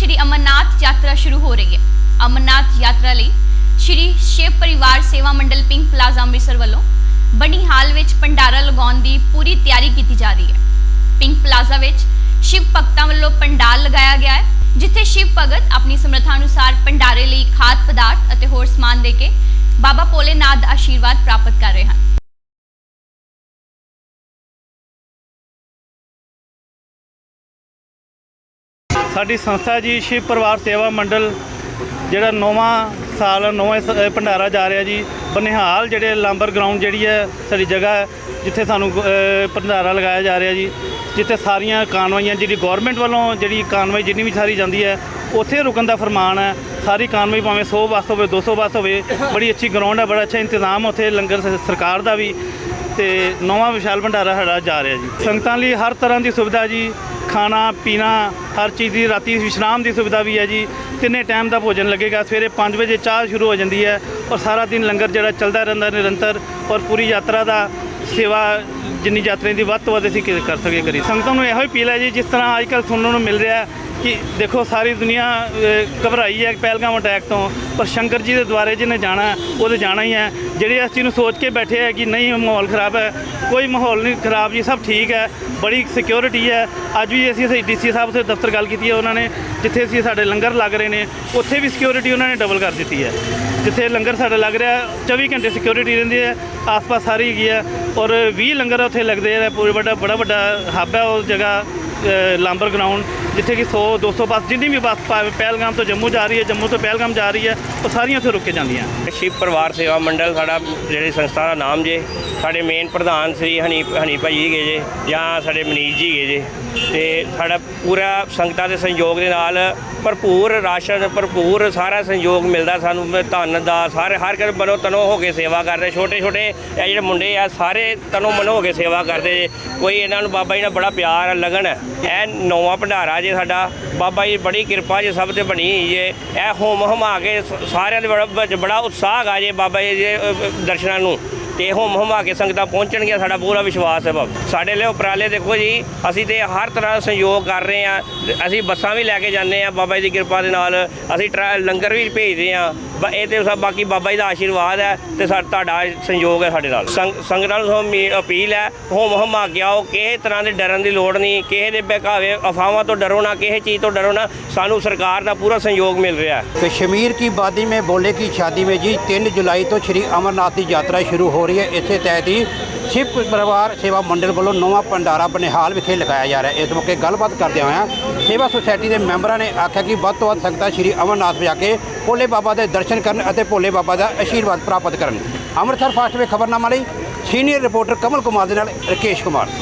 ਸ਼੍ਰੀ ਅਮਰਨਾਥ ਯਾਤਰਾ ਸ਼ੁਰੂ ਹੋ ਰਹੀ ਹੈ। ਅਮਰਨਾਥ ਯਾਤਰਾ ਲਈ ਸ਼੍ਰੀ ਸ਼ਿਵ ਪਰਿਵਾਰ ਸੇਵਾ ਮੰਡਲ ਪਿੰਕ ਪਲਾਜ਼ਾ ਅੰਮ੍ਰਿਤਸਰ ਵੱਲੋਂ ਬਣੀ ਹਾਲ ਵਿੱਚ ਭੰਡਾਰਾ ਲਗਾਉਣ ਦੀ ਪੂਰੀ ਤਿਆਰੀ ਕੀਤੀ ਜਾ ਰਹੀ ਹੈ। ਪਿੰਕ ਪਲਾਜ਼ਾ ਵਿੱਚ ਸ਼ਿਵ ਭਗਤਾਂ ਵੱਲੋਂ ਪੰਡਾਲ ਲਗਾਇਆ ਗਿਆ ਹੈ, ਜਿੱਥੇ ਸ਼ਿਵ ਭਗਤ ਆਪਣੀ ਸਮਰੱਥਾ ਅਨੁਸਾਰ ਭੰਡਾਰੇ ਲਈ ਖਾਦ, ਪਦਾਰਥ ਅਤੇ ਹੋਰ ਸਮਾਨ ਦੇ ਕੇ ਬਾਬਾ ਭੋਲੇਨਾਥ ਦਾ ਆਸ਼ੀਰਵਾਦ ਪ੍ਰਾਪਤ ਕਰ ਰਹੇ ਹਨ। ਸਾਡੀ ਸੰਸਥਾ ਜੀ, ਸ਼ਿਵ ਪਰਿਵਾਰ ਸੇਵਾ ਮੰਡਲ, ਜਿਹੜਾ ਨੌਵਾਂ ਸਾਲ, ਨੌਵੇਂ ਸ- ਭੰਡਾਰਾ ਜਾ ਰਿਹਾ ਜੀ, ਬਨਿਹਾਲ ਜਿਹੜੇ ਲਾਂਬਰ ਗਰਾਊਂਡ ਜਿਹੜੀ ਹੈ, ਸਾਡੀ ਜਗ੍ਹਾ ਹੈ, ਜਿੱਥੇ ਸਾਨੂੰ ਭੰਡਾਰਾ ਲਗਾਇਆ ਜਾ ਰਿਹਾ ਜੀ, ਜਿੱਥੇ ਸਾਰੀਆਂ ਕਾਨਵਾਈਆਂ ਜਿਹੜੀ ਗਵਰਨਮੈਂਟ ਵੱਲੋਂ ਜਿਹੜੀ ਕਾਨਵਾਈ ਜਿੰਨੀ ਵੀ ਸਾਰੀ ਜਾਂਦੀ ਹੈ, ਉੱਥੇ ਰੁਕਣ ਦਾ ਫਰਮਾਨ ਹੈ, ਸਾਰੀ ਕਾਨਵਾਈ ਭਾਵੇਂ 100 ਬੱਸ ਹੋਵੇ 200 ਬੱਸ ਹੋਵੇ, ਬੜੀ ਅੱਛੀ ਗਰਾਊਂਡ ਹੈ, ਬੜਾ ਅੱਛਾ ਇੰਤਜ਼ਾਮ ਉੱਥੇ ਲੰਗਰ ਸਰਕਾਰ ਦਾ ਵੀ, ਤੇ ਨੌਵਾਂ ਵਿਸ਼ਾਲ ਭੰਡਾਰਾ ਸਾਡਾ ਜਾ ਰਿਹਾ ਜੀ। ਸੰਗਤਾਂ ਲਈ ਹਰ ਤਰ੍ਹਾਂ ਦੀ ਸੁਵਿਧਾ ਜੀ ਖਾਣਾ, ਪੀਣਾ, ਹਰ ਚੀਜ਼ ਦੀ ਰਾਤੀ ਵਿਸ਼ਰਾਮ ਦੀ ਸੁਵਿਧਾ ਵੀ ਹੈ ਜੀ। ਤਿੰਨੇ ਟਾਈਮ ਦਾ ਭੋਜਨ ਲੱਗੇਗਾ। ਸਵੇਰੇ 5 ਵਜੇ ਚਾਹ ਸ਼ੁਰੂ ਹੋ ਜਾਂਦੀ ਹੈ ਔਰ ਸਾਰਾ ਦਿਨ ਲੰਗਰ ਜਿਹੜਾ ਚੱਲਦਾ ਰਹਿੰਦਾ ਨਿਰੰਤਰ ਔਰ ਪੂਰੀ ਯਾਤਰਾ ਦਾ ਸੇਵਾ ਜਿੰਨੀ ਯਾਤਰੀ ਦੀ ਵੱਧ ਤੋਂ ਵੱਧ ਅਸੀਂ ਕਰ ਸਕੇ ਕਰੀ ਸੰਗਤਾਂ ਨੂੰ ਇਹੋ ਹੀ ਅਪੀਲ ਹੈ ਜੀ, ਜਿਸ ਤਰ੍ਹਾਂ ਅੱਜ ਕੱਲ੍ਹ ਸੁਣਨ ਨੂੰ ਮਿਲ ਰਿਹਾ ਕਿ ਦੇਖੋ ਸਾਰੀ ਦੁਨੀਆ ਘਬਰਾਈ ਹੈ ਪਹਿਲਗਾਮ ਅਟੈਕ ਤੋਂ। ਪਰ ਸ਼ੰਕਰ ਜੀ ਦੇ ਦੁਆਰੇ ਜਿਹਨੇ ਜਾਣਾ ਹੈ, ਉਹ ਤੇ ਜਾਣਾ ਹੀ ਹੈ। ਜਿਹੜੇ ਇਸ ਚੀਜ਼ ਨੂੰ ਸੋਚ ਕੇ ਬੈਠੇ ਹੈ ਕਿ ਨਹੀਂ ਮਾਹੌਲ ਖਰਾਬ ਹੈ ਕੋਈ ਮਾਹੌਲ ਨਹੀਂ ਖਰਾਬ ਜੀ ਸਭ ਠੀਕ ਹੈ। ਬੜੀ ਸਿਕਿਉਰਿਟੀ ਹੈ। ਅੱਜ ਵੀ ਅਸੀਂ ਅਸੀਂ ਡੀਸੀ ਸਾਹਿਬ ਦੇ ਦਫ਼ਤਰ ਗੱਲ ਕੀਤੀ ਹੈ ਉਹਨਾਂ ਨੇ ਜਿੱਥੇ ਅਸੀਂ ਸਾਡੇ ਲੰਗਰ ਲੱਗ ਰਹੇ ਨੇ ਉੱਥੇ ਵੀ ਸਿਕਿਉਰਿਟੀ ਉਹਨਾਂ ਨੇ ਡਬਲ ਕਰ ਦਿੱਤੀ ਹੈ। ਜਿੱਥੇ ਲੰਗਰ ਸਾਡਾ ਲੱਗ ਰਿਹਾ 24 ਘੰਟੇ ਸਿਕਿਉਰਿਟੀ ਰਹਿੰਦੀ ਹੈ ਆਸ-ਪਾਸ ਸਾਰੀ ਹੈਗੀ ਹੈ। ਔਰ 20 ਲੰਗਰ ਉੱਥੇ ਲੱਗਦੇ ਆ ਪੂਰੇ ਵੱਡਾ ਬੜਾ ਵੱਡਾ ਹੱਬ ਹੈ ਉਹ ਜਗ੍ਹਾ ਲਾਂਬਰ ਗਰਾਊਂਡ ਜਿੱਥੇ ਕਿ 100 200 ਬੱਸ ਜਿੰਨੀ ਵੀ ਬੱਸ ਭਾਵੇਂ ਪਹਿਲਗਾਮ ਤੋਂ ਜੰਮੂ ਜਾ ਰਹੀ ਹੈ ਜੰਮੂ ਤੋਂ ਪਹਿਲਗਾਮ ਜਾ ਰਹੀ ਹੈ ਉਹ ਸਾਰੀਆਂ ਉੱਥੇ ਰੁਕ ਕੇ ਜਾਂਦੀਆਂ। ਸ਼ਿਵ ਪਰਿਵਾਰ ਸੇਵਾ ਮੰਡਲ ਸਾਡਾ ਜਿਹੜੀ ਸੰਸਥਾ ਦਾ ਨਾਮ ਜੇ ਸਾਡੇ ਮੇਨ ਪ੍ਰਧਾਨ ਸ੍ਰੀ ਹਨੀ ਹਨੀ ਭਾਈ ਗਏ ਜੇ ਜਾਂ ਸਾਡੇ ਮਨੀਸ਼ ਜੀ ਗਏ ਜੇ ਤੇ ਸਾਡਾ ਪੂਰਾ ਸੰਗਤਾਂ ਦੇ ਸਹਿਯੋਗ ਦੇ ਨਾਲ ਭਰਪੂਰ ਰਾਸ਼ਨ ਭਰਪੂਰ ਸਾਰਾ ਸਹਿਯੋਗ ਮਿਲਦਾ ਸਾਨੂੰ ਮ- ਧਨ ਦਾ ਸਾਰੇ ਹਰ ਕਿਸੇ ਬਨੋ ਤਨੋ ਹੋ ਕੇ ਸੇਵਾ ਕਰਦੇ ਛੋਟੇ ਛੋਟੇ ਇਹ ਜਿਹੜੇ ਮੁੰਡੇ ਆ ਸਾਰੇ ਤਨੋ ਮਨੋ ਹੋ ਕੇ ਸੇਵਾ ਕਰਦੇ ਜੇ ਕੋਈ ਇਹਨਾਂ ਨੂੰ ਬਾਬਾ ਜੀ ਨਾਲ ਬੜਾ ਪਿਆਰ ਆ, ਲਗਨ ਹੈ ਇਹ ਨੌਵਾਂ ਭੰਡਾਰਾ ਜੇ ਸਾਡਾ ਬਾਬਾ ਜੀ ਬੜੀ ਕਿਰਪਾ ਜੀ ਸਭ ਤੇ ਬਣੀ ਜੇ, ਇਹ ਹੋਮ ਹਮਾ ਕੇ ਸਾਰਿਆਂ ਦੇ ਬੜਾ ਵਿੱਚ ਬੜਾ ਉਤਸ਼ਾਹ ਆ ਜੇ ਬਾਬਾ ਜੀ ਦੇ ਦਰਸ਼ਨਾਂ ਨੂੰ। ਤੇ ਹੋਮ ਹਮਾ ਕੇ ਸੰਗਤਾਂ ਪਹੁੰਚਣਗੀਆਂ ਸਾਡਾ ਪੂਰਾ ਵਿਸ਼ਵਾਸ ਹੈ ਬਾਬਾ ਸਾਡੇ ਲਈ ਉਪਰਾਲੇ ਦੇਖੋ ਜੀ ਅਸੀਂ ਤੇ ਹਰ ਤਰ੍ਹਾਂ ਦਾ ਸਹਿਯੋਗ ਕਰ ਰਹੇ ਆ ਅਸੀਂ ਬੱਸਾਂ ਵੀ ਲੈ ਕੇ ਜਾਂਦੇ ਆ ਬਾਬਾ ਜੀ ਦੀ ਕਿਰਪਾ ਦੇ ਨਾਲ ਅਸੀਂ ਟਰਾ- ਲੰਗਰ ਵੀ ਭੇਜਦੇ ਆ ਬ- ਇਹ ਤੇ ਸਭ ਬਾਕੀ ਬਾਬਾ ਜੀ ਦਾ ਆਸ਼ੀਰਵਾਦ ਹੈ ਤੇ ਸਾ ਤੁਹਾਡਾ ਸਹਿਯੋਗ ਹੈ ਸਾਡੇ ਨਾਲ ਸੰਗ- ਸੰਗਤਾਂ ਨੂੰ ਸਾਨੂੰ ਮੀ- ਅਪੀਲ ਹੈ ਹੋਮ ਹਮਾ ਕੇ ਆਓ ਕਿਸੇ ਤਰ੍ਹਾਂ ਦੇ ਡਰਨ ਦੀ ਲੋੜ ਨਹੀਂ ਕਿਸੇ ਦੇ ਬਹਿਕਾਵੇ ਅਫਵਾਹਾਂ ਤੋਂ ਡਰੋ ਨਾ ਕਿਸੇ ਚੀਜ਼ ਤੋਂ ਡਰੋ ਨਾ ਸਾਨੂੰ ਸਰਕਾਰ ਦਾ ਪੂਰਾ ਸਹਿਯੋਗ ਮਿਲ ਰਿਹਾ ਹੈ कश्मीर की वादी में बोले की शादी में जी तीन जुलाई तो श्री अमरनाथ की यात्रा शुरू हो रही ਰਹੀ ਹੈ। ਇਸੇ ਤਹਿਤ ਹੀ ਸ਼ਿਵ ਪਰਿਵਾਰ ਸੇਵਾ ਮੰਡਲ ਵੱਲੋਂ ਨਵਾਂ ਭੰਡਾਰਾ ਬਨਿਹਾਲ ਵਿਖੇ ਲਗਾਇਆ ਜਾ ਰਿਹਾ ਹੈ। ਇਸ ਮੌਕੇ ਗੱਲਬਾਤ ਕਰਦੇ ਹੋਇਆ ਸੇਵਾ ਸੁਸਾਇਟੀ ਦੇ ਮੈਂਬਰਾਂ ਨੇ ਆਖਿਆ ਕਿ ਵੱਧ ਤੋਂ ਵੱਧ ਸੰਗਤਾਂ ਸ਼੍ਰੀ ਅਮਰਨਾਥ ਜਾ ਕੇ ਭੋਲੇ ਬਾਬਾ ਦੇ ਦਰਸ਼ਨ ਕਰਨ ਅਤੇ ਭੋਲੇ ਬਾਬਾ ਦਾ ਆਸ਼ੀਰਵਾਦ ਪ੍ਰਾਪਤ ਕਰਨ। ਅੰਮ੍ਰਿਤਸਰ ਫਾਸਟਵੇ ਖਬਰਨਾਮਾ ਲਈ ਸੀਨੀਅਰ ਰਿਪੋਰਟਰ ਕਮਲ ਕੁਮਾਰ ਦੇ ਨਾਲ ਰਕੇਸ਼ ਕੁਮਾਰ।